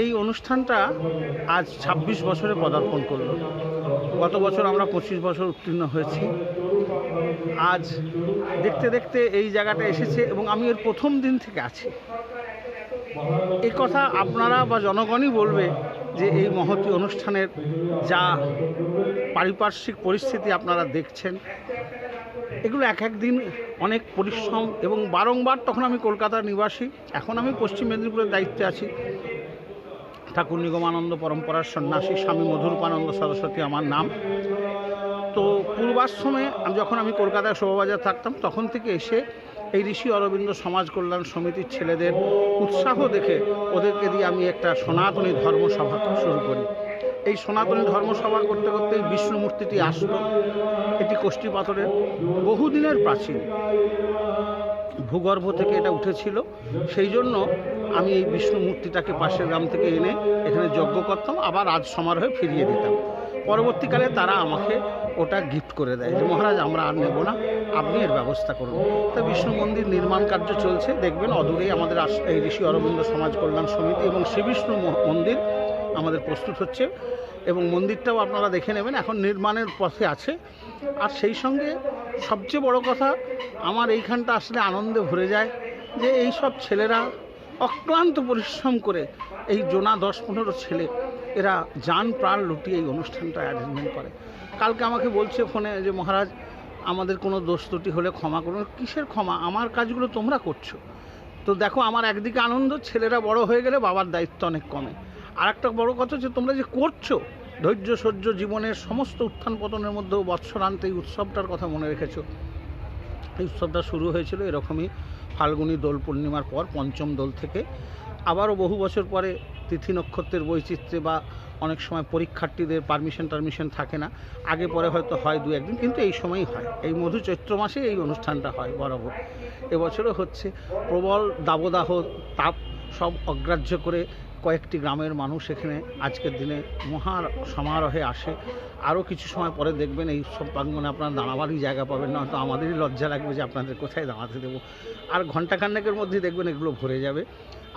এই অনুষ্ঠানটা আজ ২৬ বছরে পদার্পণ করল। গত বছর আমরা পঁচিশ বছর উত্তীর্ণ হয়েছি। আজ দেখতে দেখতে এই জায়গাটা এসেছে এবং আমি এর প্রথম দিন থেকে আছি। এই কথা আপনারা বা জনগণই বলবে যে এই মহতী অনুষ্ঠানের যা পারিপার্শ্বিক পরিস্থিতি আপনারা দেখছেন, এগুলো এক এক দিন অনেক পরিশ্রম এবং বারংবার তখন আমি কলকাতার নিবাসী, এখন আমি পশ্চিম মেদিনীপুরের দায়িত্বে আছি। ঠাকুর নিগমানন্দ পরম্পরার সন্ন্যাসী স্বামী মধুরূপানন্দ সরস্বতী আমার নাম। তো পূর্বাশ্রমে আমি যখন আমি কলকাতায় শোভাবাজার থাকতাম, তখন থেকে এসে এই ঋষি অরবিন্দ সমাজ কল্যাণ সমিতির ছেলেদের উৎসাহ দেখে ওদেরকে দিয়ে আমি একটা সনাতনী ধর্মসভা শুরু করি। এই সনাতনী ধর্মসভা করতে করতে বিষ্ণু মূর্তিটি আসলো এটি কোষ্ঠী পাথরের বহুদিনের প্রাচীন। ভূগর্ভ থেকে এটা উঠেছিল। সেই জন্য আমি এই বিষ্ণু মূর্তিটাকে পাশের গ্রাম থেকে এনে এখানে যজ্ঞ করতাম, আবার আজ সমারোহে ফিরিয়ে দিতাম। পরবর্তীকালে তারা আমাকে ওটা গিফট করে দেয় যে, মহারাজ, আমরা আর নেব না, আপনি এর ব্যবস্থা করুন। তা বিষ্ণু মন্দির নির্মাণ কার্য চলছে, দেখবেন অদূরেই আমাদের এই ঋষি অরবিন্দ সমাজ কল্যাণ সমিতি এবং শ্রী বিষ্ণু মন্দির আমাদের প্রস্তুত হচ্ছে। এবং মন্দিরটাও আপনারা দেখে নেবেন, এখন নির্মাণের পথে আছে। আর সেই সঙ্গে সবচেয়ে বড় কথা, আমার এইখানটা আসলে আনন্দে ভরে যায় যে এই সব ছেলেরা অক্লান্ত পরিশ্রম করে এই জোনা দশ পনেরো ছেলে, এরা যান প্রাণ লুটিয়ে এই অনুষ্ঠানটা অ্যারেঞ্জমেন্ট করে। কালকে আমাকে বলছে ফোনে যে, মহারাজ, আমাদের কোনো দোষ ত্রুটি হলে ক্ষমা করুন। কিসের ক্ষমা? আমার কাজগুলো তোমরা করছ। তো দেখো, আমার একদিকে আনন্দ, ছেলেরা বড় হয়ে গেলে বাবার দায়িত্ব অনেক কমে। আর একটা বড় কথা হচ্ছে, তোমরা যে করছ ধৈর্য, সহ্য জীবনের সমস্ত উত্থান পতনের মধ্যেও বৎসর বৎসরান্তে এই উৎসবটার কথা মনে রেখেছো। এই উৎসবটা শুরু হয়েছিল এরকমই ফাল্গুনী দোল পূর্ণিমার পর, পঞ্চম দোল থেকে। আবারও বহু বছর পরে তিথি নক্ষত্রের বৈচিত্র্যে বা অনেক সময় পরীক্ষার্থীদের পারমিশন টারমিশন থাকে না। আগে পরে হয়তো হয় দু একদিন, কিন্তু এই সময়ই হয়। এই মধু চৈত্র মাসে এই অনুষ্ঠানটা হয় বরাবর। এবছরও হচ্ছে প্রবল দাবদাহ তাপ, সব অগ্রাহ্য করে কয়েকটি গ্রামের মানুষ এখানে আজকের দিনে মহা সমারোহে আসে। আরও কিছু সময় পরে দেখবেন এই সব প্রাঙ্গনে আপনারা দাঁড়াবারই জায়গা পাবেন না হয়তো আমাদেরই লজ্জা লাগবে যে আপনাদের কোথায় দাঁড়াতে দেবো। আর ঘণ্টাখান্নেকের মধ্যে দেখবেন এগুলো ভরে যাবে।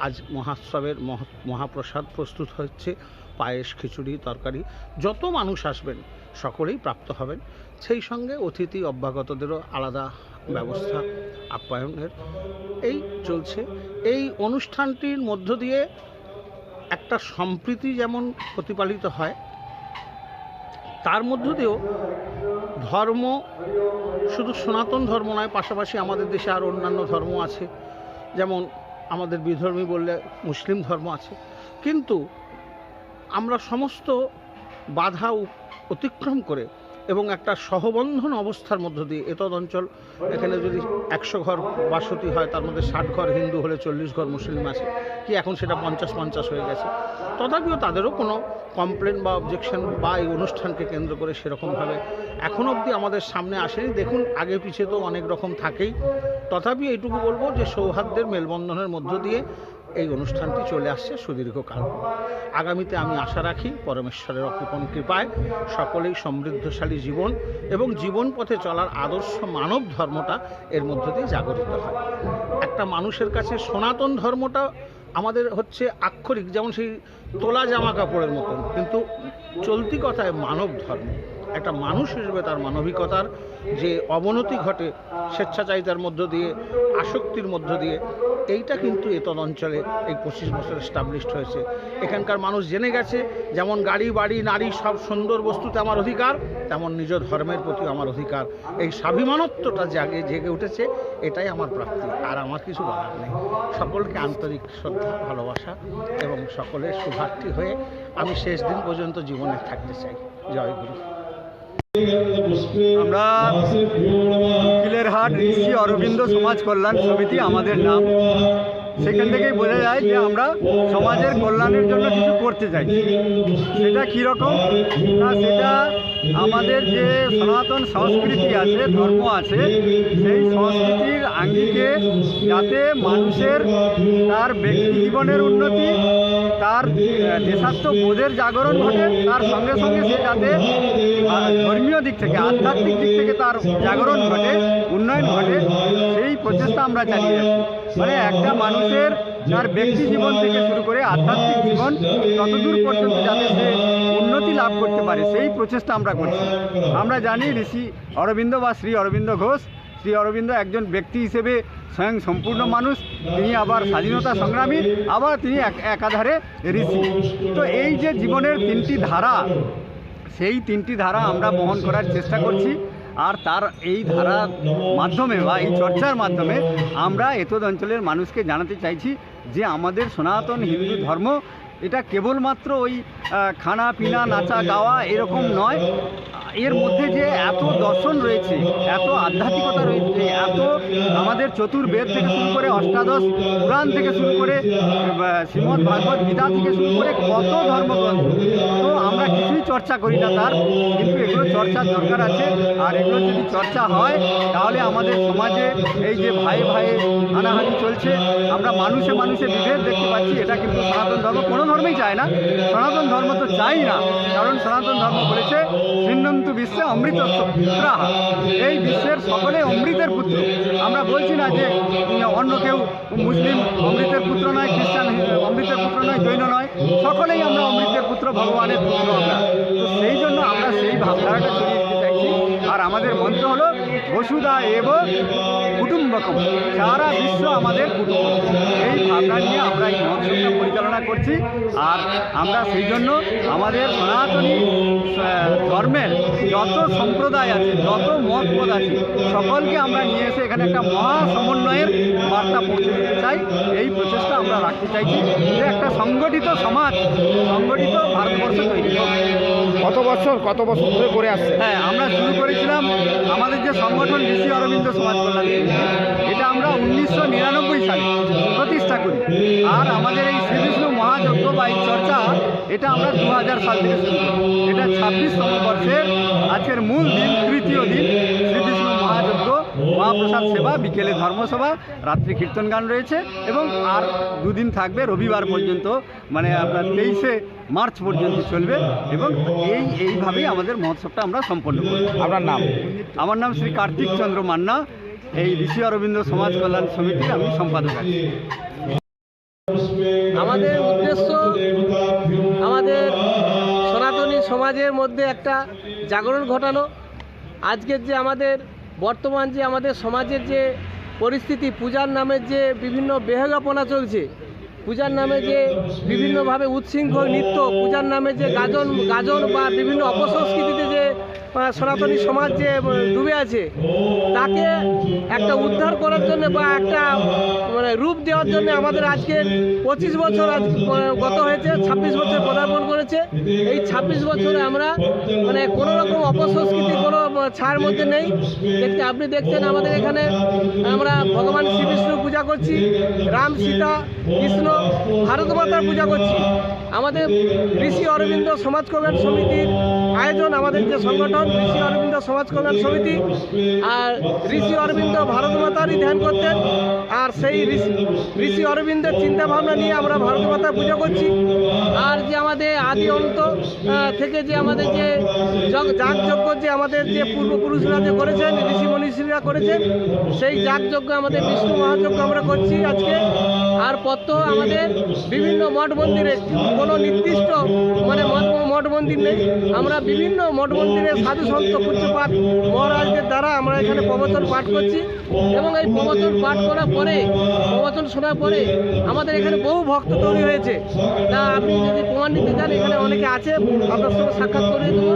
আজ মহাৎসবের মহা, মহাপ্রসাদ প্রস্তুত হচ্ছে, পায়েস, খিচুড়ি, তরকারি, যত মানুষ আসবেন সকলেই প্রাপ্ত হবেন। সেই সঙ্গে অতিথি অভ্যাগতদেরও আলাদা ব্যবস্থা, আপ্যায়নের। এই চলছে। এই অনুষ্ঠানটির মধ্য দিয়ে একটা সম্প্রীতি যেমন প্রতিপালিত হয়, তার মধ্য দিয়েও ধর্ম শুধু সনাতন ধর্ম নয়, পাশাপাশি আমাদের দেশে আর অন্যান্য ধর্ম আছে। যেমন আমাদের বিধর্মী বললে মুসলিম ধর্ম আছে। কিন্তু আমরা সমস্ত বাধা অতিক্রম করে এবং একটা সহবন্ধন অবস্থার মধ্য দিয়ে। এতদ অঞ্চল এখানে যদি একশো ঘর বাসতি হয়, তার মধ্যে ষাট ঘর হিন্দু হলে চল্লিশ ঘর মুসলিম আছে। কি এখন সেটা পঞ্চাশ পঞ্চাশ হয়ে গেছে? তথাপিও তাদেরও কোনো কমপ্লেন বা অবজেকশন বা এই অনুষ্ঠানকে কেন্দ্র করে সেরকমভাবে এখন অবধি আমাদের সামনে আসেনি। দেখুন, আগে পিছিয়ে তো অনেক রকম থাকেই। তথাপি এইটুকু বলব যে সৌহার্দ্যের মেলবন্ধনের মধ্য দিয়ে এই অনুষ্ঠানটি চলে আসছে সুদীর্ঘকাল আগামীতে আমি আশা রাখি পরমেশ্বরের অকৃপণ কৃপায় সকলেই সমৃদ্ধশালী জীবন এবং জীবন পথে চলার আদর্শ মানব ধর্মটা এর মধ্য দিয়ে জাগরিত হয়। একটা মানুষের কাছে সনাতন ধর্মটা আমাদের হচ্ছে আক্ষরিক, যেমন সেই তোলা জামা কাপড়ের মতন, কিন্তু চলতি কথায় মানব ধর্ম। একটা মানুষ হিসেবে তার মানবিকতার যে অবনতি ঘটে, স্বেচ্ছাচারিতার মধ্য দিয়ে, আসক্তির মধ্য দিয়ে এইটা কিন্তু এতদ অঞ্চলে এই পঁচিশ বছর এস্টাবলিশড হয়েছে। এখানকার মানুষ জেনে গেছে, যেমন গাড়ি, বাড়ি, নারী সব সুন্দর বস্তুতে আমার অধিকার, তেমন নিজ ধর্মের প্রতি আমার অধিকার। এই স্বাভিমানত্বটা জাগে, জেগে উঠেছে, এটাই আমার প্রাপ্তি। আর আমার কিছু বলার নেই। সকলকে আন্তরিক শ্রদ্ধা, ভালোবাসা এবং সকলের শুভার্থী হয়ে আমি শেষ দিন পর্যন্ত জীবনে থাকতে চাই। জয় গুরু। আমরা উকিলের হাট ঋষি অরবিন্দ সমাজ কল্যাণ সমিতি আমাদের নাম। সেখান থেকেই বোঝা যায় যে আমরা সমাজের কল্যাণের জন্য কিছু করতে চাই। সেটা কীরকম না সেটা আমাদের যে সনাতন সংস্কৃতি আছে ধর্ম আছে সেই সংস্কৃতির আঙ্গিকে যাতে মানুষের তার ব্যক্তি জীবনের উন্নতি তার আহ, দেশাত্ম বোধের জাগরণ ঘটে তার সঙ্গে সঙ্গে সে যাতে দিক থেকে, আধ্যাত্মিক দিক থেকে তার জাগরণ ঘটে, উন্নয়ন ঘটে, সেই প্রচেষ্টা আমরা চালিয়ে যাচ্ছি। মানে একটা মানুষের তার ব্যক্তি জীবন থেকে শুরু করে আধ্যাত্মিক জীবন ততদূর পর্যন্ত যাতে সে উন্নতি লাভ করতে পারে, সেই প্রচেষ্টা আমরা করছি। আমরা জানি ঋষি অরবিন্দ বা শ্রী অরবিন্দ ঘোষ, শ্রী অরবিন্দ একজন ব্যক্তি হিসেবে স্বয়ং সম্পূর্ণ মানুষ, তিনি আবার স্বাধীনতা সংগ্রামী, আবার তিনি এক- একাধারে ঋষি। তো এই যে জীবনের তিনটি ধারা সেই তিনটি ধারা আমরা বহন করার চেষ্টা করছি। আর তার এই ধারার মাধ্যমে বা এই চর্চার মাধ্যমে আমরা এতদ অঞ্চলের মানুষকে জানাতে চাইছি যে আমাদের সনাতন হিন্দু ধর্ম এটা কেবলমাত্র ওই খানা পিনা নাচা গাওয়া এরকম নয়। এর মধ্যে যে এত দর্শন রয়েছে, এত আধ্যাত্মিকতা রয়েছে, এত আমাদের চতুর্বেদ থেকে শুরু করে অষ্টাদশ পুরাণ থেকে শুরু করে শ্রীমদ্ ভাগবত গীতা থেকে শুরু করে কত ধর্মগ্রন্থ। তো আমরা কিছুই চর্চা করি না তার, কিন্তু এগুলো চর্চার দরকার আছে। আর এগুলো যদি চর্চা হয়, তাহলে আমাদের সমাজে এই যে ভাই ভাই হানাহানি চলছে, আমরা মানুষে মানুষে বিভেদ দেখতে পাচ্ছি, এটা কিন্তু সনাতন ধর্ম কোনো ধর্মেই চায় না। সনাতন ধর্ম তো চাই না, কারণ সনাতন ধর্ম বলেছে সিন্নন্তু বিশ্বে অমৃত এই বিশ্বের সকলে অমৃতের পুত্র। আমরা বলছি না যে অন্য কেউ মুসলিম অমৃতের পুত্র নয়, খ্রিস্টান অমৃতের পুত্র নয়, জৈন নয়। সকলেই আমরা অমৃতের পুত্র, ভগবানের পুত্র আমরা। তো সেই জন্য আমরা সেই ভাবধারাটা ছড়িয়ে দিতে চাইছি। আর আমাদের মন্ত্র হলো, বসুধা এব কুটুম্বকম। সারা বিশ্ব আমাদের কুটুম্ব। এই ভাবনা নিয়ে আমরা এই মহোৎসবটা পরিচালনা করছি আর আমরা সেই জন্য আমাদের সনাতনী ধর্মের যত সম্প্রদায় আছে, যত মতপদ আছে, সকলকে আমরা নিয়ে এসে এখানে একটা মহা সমন্বয়ের বার্তা পৌঁছে দিতে চাই এই প্রচেষ্টা আমরা রাখতে চাইছি যে একটা সংগঠিত সমাজ, সংগঠিত। কত বছর কত বছর ধরে করে আসছে। হ্যাঁ আমরা শুরু করেছিলাম আমাদের যে সংগঠন ঋষি অরবিন্দ সমাজ কল্যাণ এটা আমরা উনিশশো নিরানব্বই সালে প্রতিষ্ঠা করি। আর আমাদের এই শ্রীবিষ্ণু মহাযজ্ঞ বা চর্চা, এটা আমরা দু হাজার সাল থেকে শুরু করি। এটা ছাব্বিশতম বর্ষের আজকের মূল দিন। মহাপ্রসাদ সেবা বিকেলে ধর্মসভা রাত্রি কীর্তন গান রয়েছে এবং আর দুদিন থাকবে রবিবার পর্যন্ত মানে আপনার তেইশে মার্চ পর্যন্ত চলবে এবং এই এইভাবেই আমাদের মহোৎসবটা আমরা সম্পন্ন করি আপনার নাম? আমার নাম শ্রী কার্তিক চন্দ্র মান্না এই ঋষি অরবিন্দ সমাজ কল্যাণ সমিতির আমি সম্পাদক আছি। আমাদের উদ্দেশ্য আমাদের সনাতনী সমাজের মধ্যে একটা জাগরণ ঘটানো। আজকের যে আমাদের বর্তমান যে আমাদের সমাজের যে পরিস্থিতি, পূজার নামে যে বিভিন্ন বেহেলাপনা চলছে, পূজার নামে যে বিভিন্নভাবে উচ্ছৃঙ্খল নৃত্য, পূজার নামে যে গাজন গাজন বা বিভিন্ন অপসংস্কৃতিতে যে সনাতনী সমাজ যে ডুবে আছে, তাকে একটা উদ্ধার করার জন্য বা একটা মানে রূপ দেওয়ার জন্য আমাদের আজকে পঁচিশ বছর আজ গত হয়েছে, ছাব্বিশ বছর পদার্পণ করেছে। এই ছাব্বিশ বছরে আমরা মানে কোনো রকম অপসংস্কৃতি, কোনো ছায়ার মধ্যে নেই। দেখতে, আপনি দেখছেন আমাদের এখানে, আমরা ভগবান শ্রী বিষ্ণু পূজা করছি, রাম, সীতা, কৃষ্ণ, ভারত মাতার পূজা করছি। আমাদের ঋষি অরবিন্দ সমাজ কল্যাণ সমিতির আয়োজন আমাদের যে সংগঠন ঋষি অরবিন্দ সমাজ কল্যাণ সমিতি আর ঋষি অরবিন্দ ভারত মাতারই ধ্যান করতেন। আর সেই ঋষি ঋষি অরবিন্দের চিন্তা ভাবনা নিয়ে আমরা ভারত মাতার পূজা করছি। আর যে আমাদের আদি অন্ত থেকে যে আমাদের যে যগ- যাগযজ্ঞ যে আমাদের যে পূর্বপুরুষরা যে করেছেন, ঋষি মনীষীরা করেছেন, সেই যাগযজ্ঞ আমাদের বিষ্ণু মহাযজ্ঞ আমরা করছি আজকে। আর পত্র আমাদের বিভিন্ন মঠ মন্দিরে, কোনো নির্দিষ্ট মানে মঠ মন্দির নেই। আমরা বিভিন্ন মঠ মন্দিরে সাধু সন্ত পূজ্যপাঠ মহারাজদের দ্বারা আমরা এখানে প্রবচন পাঠ করছি। এবং এই প্রবচন পাঠ করার পরে প্রবচন শোনার পরে আমাদের এখানে বহু ভক্ত তৈরি হয়েছে। তা আপনি যদি প্রমাণ নিতে চান এখানে অনেকে আছে আপনার সঙ্গে সাক্ষাৎ করে দেবো।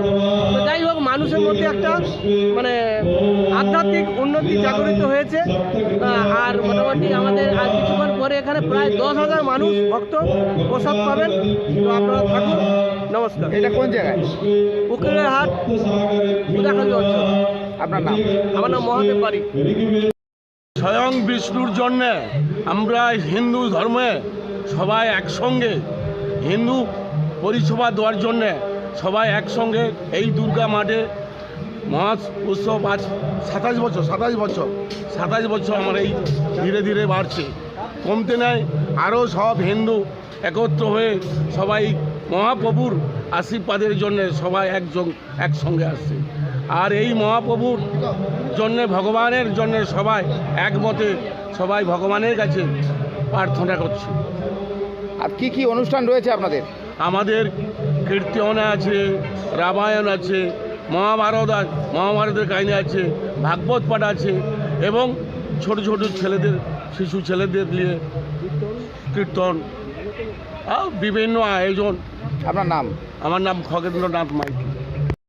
তো যাই হোক মানুষের মধ্যে একটা মানে আধ্যাত্মিক উন্নতি জাগরিত হয়েছে। আর মোটামুটি আমাদের আর কিছুক্ষণ পরে এখানে প্রায় দশ হাজার মানুষ ভক্ত প্রসাদ পাবেন। তো আপনারা থাকুন। নমস্কার। এটা কোন জায়গায়? উকিলের হাট আপনার নাম? আমার নাম মহাদেব বাড়ি। স্বয়ং বিষ্ণুর জন্যে আমরা হিন্দু ধর্মে সবাই একসঙ্গে, হিন্দু পরিষেবা দেওয়ার জন্যে সবাই একসঙ্গে এই দুর্গা মাঠে মহা উৎসব আজ সাতাশ বছর সাতাশ বছর সাতাশ বছর আমার এই ধীরে ধীরে বাড়ছে। কমতে নাই আরও সব হিন্দু একত্র হয়ে সবাই মহাপ্রভুর আশীর্বাদের জন্যে সবাই একজন, একসঙ্গে আসছে। আর এই মহাপ্রভুর জন্যে ভগবানের জন্যে সবাই একমতে সবাই ভগবানের কাছে প্রার্থনা করছে। আর কি কি অনুষ্ঠান রয়েছে আপনাদের? আমাদের কীর্তন আছে রামায়ণ আছে মহাভারত মহাভারতের কাহিনী আছে ভাগবত পাঠ আছে এবং ছোট ছোট ছেলেদের শিশু ছেলেদের নিয়ে কীর্তন আর বিভিন্ন আয়োজন। আপনার নাম? আমার নাম খগেন্দ্রনাথ মাইতি।